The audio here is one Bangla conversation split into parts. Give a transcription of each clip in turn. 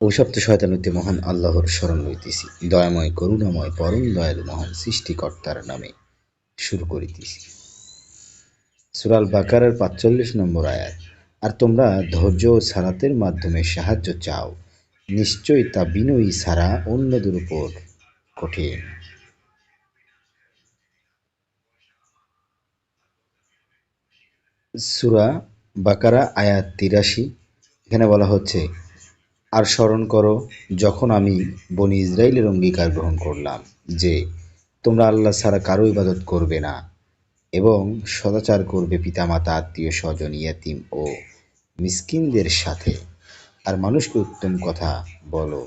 অভিশপ্ত শয়তান হইতে মহান আল্লাহর স্মরণ লইতেছি দয়াময়, করুণাময়, পরম দয়ালু মহান সৃষ্টিকর্তার নামে শুরু করিতেছি। সুরাল বাকারের পাঁচচল্লিশ নম্বর আয়াত, আর তোমরা ধৈর্য ও সালাতের মাধ্যমে সাহায্য চাও, নিশ্চয়ই তা বিনয়ী ছাড়া অন্যদের উপর কঠিন। সুরা বাকারা আয়াত তিরাশি, এখানে বলা হচ্ছে আর স্মরণ করো, যখন আমি বনি ইসরায়েলের অঙ্গীকার গ্রহণ করলাম, যে তোমরা আল্লাহ ছাড়া কারও ইবাদত করবে না এবং সদাচার করবে পিতামাতা, আত্মীয় স্বজন, ইয়াতিম ও মিসকিনদের সাথে। আর মানুষকে উত্তম কথা বলো,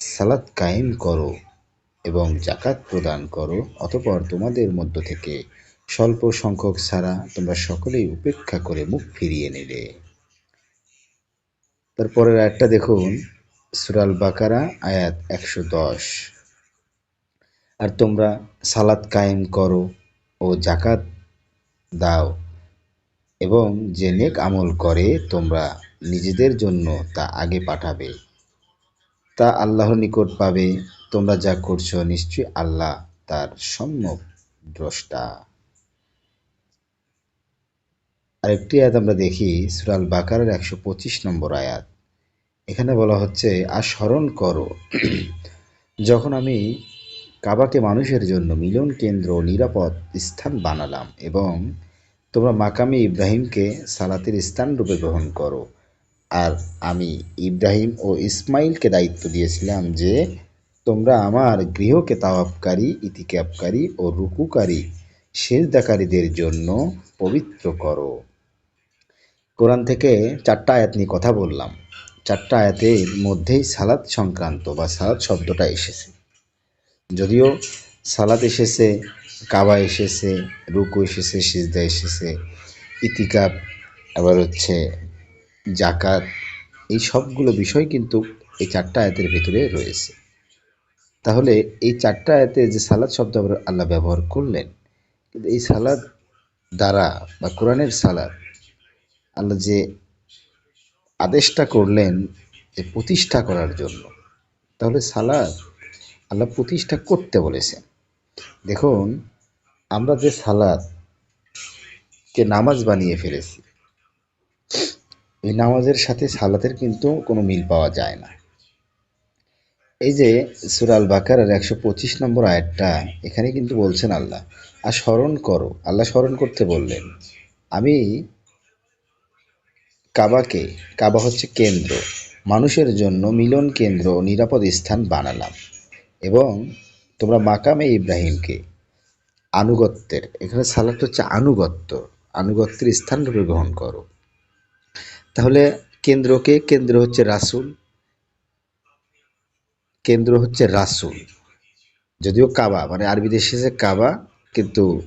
সালাত কায়েম করো এবং জাকাত প্রদান করো, অতপর তোমাদের মধ্য থেকে স্বল্প সংখ্যক ছাড়া তোমরা সকলেই উপেক্ষা করে মুখ ফিরিয়ে নিলে তারপরের একটা দেখুন। সুরাল বাকারা, আয়াত একশো দশ। আর তোমরা সালাত কায়েম করো ও জাকাত দাও এবং যে নেক আমল করে তোমরা নিজেদের জন্য তা আগে পাঠাবে। তা আল্লাহর নিকট পাবে। তোমরা যা করছ নিশ্চয়ই আল্লাহ তার সম্যক দ্রষ্টা। আরেকটি আয়াত আমরা দেখি, সুরাল বাকারের একশো পঁচিশ নম্বর আয়াত। এখানে বলা হচ্ছে, আর স্মরণ করো, যখন আমি কাবাকে মানুষের জন্য মিলন কেন্দ্র নিরাপদ স্থান বানালাম এবং তোমরা মাকামি ইব্রাহিমকে সালাতের স্থান রূপে গ্রহণ করো, আর আমি ইব্রাহিম ও ইসমাইলকে দায়িত্ব দিয়েছিলাম যে তোমরা আমার গৃহকে তাওয়াবকারী ইতিকাবকারী ও রুকুকারী সেজদাকারীদের জন্য পবিত্র করো। কোরআন থেকে চারটা আয়াত নিয়ে কথা বললাম। চারটা আয়াতের মধ্যেই সালাদ সংক্রান্ত বা সালাদ শব্দটা এসেছে। যদিও সালাদ এসেছে, কাবা এসেছে, রুকু এসেছে, সিজদা এসেছে ইতিকাপ আবার হচ্ছে জাকাত এই সবগুলো বিষয় কিন্তু এই চারটা আয়াতের ভিতরে রয়েছে। তাহলে এই চারটা আয়াতে যে সালাদ শব্দ আল্লাহ ব্যবহার করলেন, কিন্তু এই সালাদ দ্বারা বা কোরআনের সালাদ আল্লাহ যে আদেশটা করলেন যে প্রতিষ্ঠা করার জন্য। তাহলে সালাদ আল্লাহ প্রতিষ্ঠা করতে বলেছেন। দেখুন, আমরা যে সালাদ কে নামাজ বানিয়ে ফেলেছি, এই নামাজের সাথে সালাতের কিন্তু কোনো মিল পাওয়া যায় না। এই যে সুরাল বাকারের একশো পঁচিশ নম্বর আয়াতটা, এখানে কিন্তু বলছেন আল্লাহ, আর স্মরণ করো। আল্লাহ স্মরণ করতে বললেন, আমি কাবাকে, কাবা হচ্ছে কেন্দ্র। মানুষের জন্য মিলন কেন্দ্র নিরাপদ স্থান বানালাম। এবং তোমরা মাকামে ইব্রাহিমকে আনুগত্যের, এখানে সালাত হচ্ছে আনুগত্য, আনুগত্যের স্থান রূপে গ্রহণ করো। তাহলে কেন্দ্রকে কেন্দ্র হচ্ছে রাসুল। কেন্দ্র হচ্ছে রাসুল। যদিও কাবা মানে আরবি দেশে কাবা, কিন্তু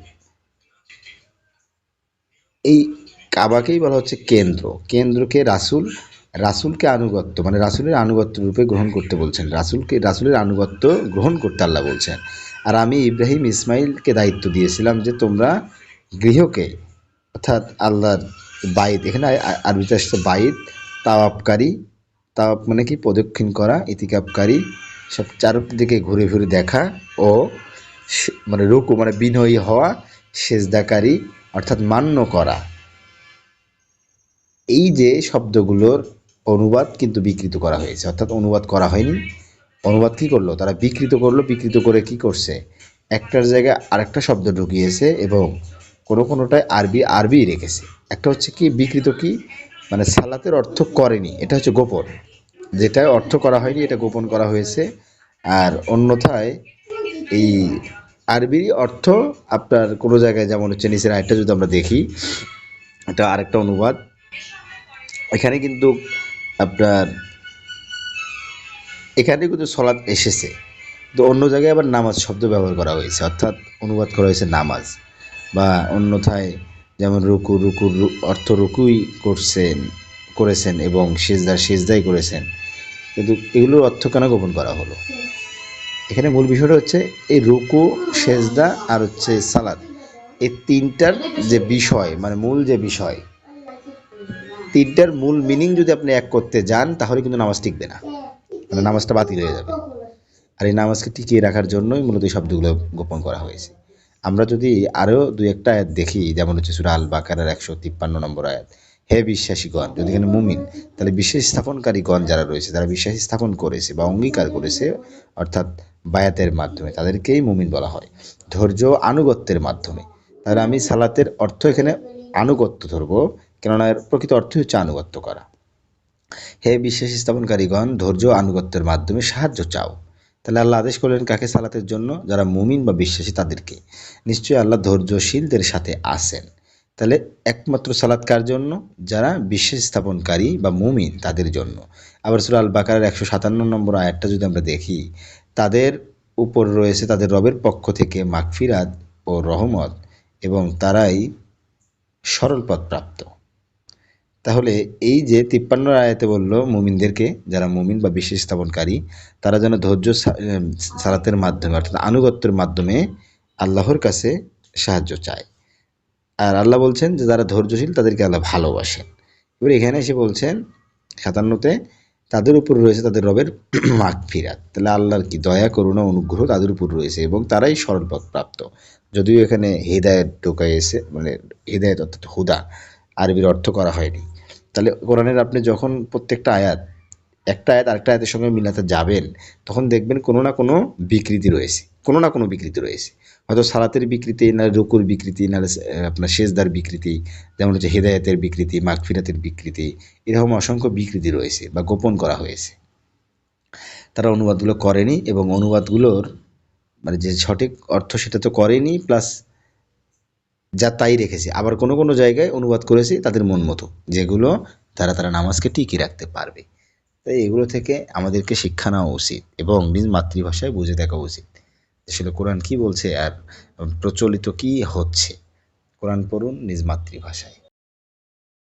এই কাবাকেই বলা হচ্ছে কেন্দ্র। কেন্দ্রকে রাসুল, রাসুলকে আনুগত্য মানে রাসুলের আনুগত্য রূপে গ্রহণ করতে বলছেন। রাসুলকে, রাসুলের আনুগত্য গ্রহণ করতে আল্লাহ বলছেন। আর আমি ইব্রাহিম ইসমাইলকে দায়িত্ব দিয়েছিলাম যে তোমরা গৃহকে, অর্থাৎ আল্লাহর বাইত, এখানে আরবিতে আসছে বাইত তাওয়াবকারী তাওয়াব মানে কি? প্রদক্ষিণ করা ইতিকাবকারী সব চারদিকে ঘুরে ঘুরে দেখা ও মানে রুকু মানে বিনয়ী হওয়া, সেজদাকারী, অর্থাৎ মান্য করা। এই যে শব্দগুলোর অনুবাদ কিন্তু বিকৃত করা হয়েছে, অর্থাৎ অনুবাদ করা হয়নি। অনুবাদ কী করল? তারা বিকৃত করল, বিকৃত করে কি করছে? একটার জায়গায় আরেকটা শব্দ ঢুকিয়েছে এবং কোনো কোনোটায় আরবি আরবি রেখেছে। একটা হচ্ছে কি, বিকৃত কি? মানে সালাতের অর্থ করেনি, এটা হচ্ছে গোপন। যেটা অর্থ করা হয়নি, এটা গোপন করা হয়েছে। আর অন্যথায় এই আরবির অর্থ আপনার কোনো জায়গায় যেমন হচ্ছে নিচের আরেকটা যদি আমরা দেখি, এটা আরেকটা অনুবাদ। এখানে কিন্তু আপনার, এখানে কিন্তু সলাৎ এসেছে। তো অন্য জায়গায় আবার নামাজ শব্দ ব্যবহার করা হয়েছে, অর্থাৎ অনুবাদ করা হয়েছে নামাজ। বা অন্যথায় যেমন রুকু রুকুর অর্থ রুকুই করছেন, করেছেন এবং সেজদা, সেজদাই করেছেন। কিন্তু এগুলোর অর্থ কেন গোপন করা হলো? এখানে মূল বিষয়টা হচ্ছে এই রুকু, সেজদা আর হচ্ছে সালাদ এই তিনটার যে বিষয় মানে মূল যে বিষয় তিনটার মূল মিনিং যদি আপনি এক করতে যান, তাহলে কিন্তু নামাজ টিকবে না। মানে নামাজটা বাতিল হয়ে যাবে। আর এই নামাজকে টিকিয়ে রাখার জন্যই মূলত এই শব্দগুলো গোপন করা হয়েছে। আমরা যদি আরও দু একটা আয়াত দেখি, যেমন হচ্ছে সুরা আল বাকারের একশো তিপ্পান্ন নম্বর আয়াত, হে বিশ্বাসীগণ, যদি এখানে মুমিন, তাহলে বিশ্বাস স্থাপনকারীগণ যারা রয়েছে যারা বিশ্বাস স্থাপন করেছে বা অঙ্গীকার করেছে, অর্থাৎ বায়াতের মাধ্যমে, তাদেরকেই মুমিন বলা হয়। ধৈর্য আনুগত্যের মাধ্যমে। তাহলে আমি সালাতের অর্থ এখানে আনুগত্য ধরবো। কেননা এর প্রকৃত অর্থই হচ্ছে আনুগত্য করা। হে বিশ্বাস স্থাপনকারীগণ, ধৈর্য আনুগত্যের মাধ্যমে সাহায্য চাও। তাহলে আল্লাহ আদেশ করলেন, কাকে সালাতের জন্য? যারা মুমিন বা বিশ্বাসী তাদেরকে। নিশ্চয়ই আল্লাহ ধৈর্যশীলদের সাথে আসেন তাহলে একমাত্র সালাত কার জন্য? যারা বিশ্বাস স্থাপনকারী বা মুমিন, তাদের জন্য। আবার সুরা আল বাকারের একশো সাতান্ন নম্বর আয়াতটা যদি আমরা দেখি, তাদের উপর রয়েছে তাদের রবের পক্ষ থেকে মাগফিরাত ও রহমত এবং তারাই সরল পথ প্রাপ্ত তাহলে এই যে তিপ্পান্ন আয়াতে বলল মুমিনদেরকে, যারা মুমিন বা বিশ্বাস স্থাপনকারী, তারা যেন ধৈর্য সালাতের মাধ্যমে, অর্থাৎ আনুগত্যের মাধ্যমে আল্লাহর কাছে সাহায্য চায়। আর আল্লাহ বলছেন যে যারা ধৈর্যশীল, তাদেরকে আল্লাহ ভালোবাসেন। এবার এখানে এসে বলছেন সাতান্নতে, তাদের উপর রয়েছে তাদের রবের মাগফিরাত। তাহলে আল্লাহর কি দয়া, করুণা, অনুগ্রহ তাদের উপর রয়েছে এবং তারাই সরল পথ প্রাপ্ত। যদিও এখানে হৃদায়ত ঢোকায় এসে মানে হৃদায়ত অর্থাৎ হুদা, আরবির অর্থ করা হয়নি। তাহলে কোরআনের আপনি যখন প্রত্যেকটা আয়াত, একটা আয়াত আরেকটা আয়াতের সঙ্গে মিলাতে যাবেন, তখন দেখবেন কোনো না কোনো বিকৃতি রয়েছে, কোনো না কোনো বিকৃতি রয়েছে। হয়তো সালাতের বিকৃতি, না রুকুর বিকৃতি, না আপনার সেজদার বিকৃতি, যেমন হচ্ছে হেদায়েতের বিকৃতি, মাগফিরাতের বিকৃতি, এরকম অসংখ্য বিকৃতি রয়েছে বা গোপন করা হয়েছে। তারা অনুবাদগুলো করেনি এবং অনুবাদগুলোর মানে যে সঠিক অর্থ সেটা তো করেনি, প্লাস যা তাই রেখেছে। আবার কোনো কোনো জায়গায় অনুবাদ করেছি তাদের মন মতো, যেগুলো তারা তারা নামাজকে টিকিয়ে রাখতে পারবে। তাই এগুলো থেকে আমাদেরকে শিক্ষা নেওয়া উচিত এবং নিজ মাতৃভাষায় বুঝে দেখা উচিত। আসলে কোরআন কি বলছে আর প্রচলিত কি হচ্ছে? কোরআন পড়ুন নিজ মাতৃভাষায়।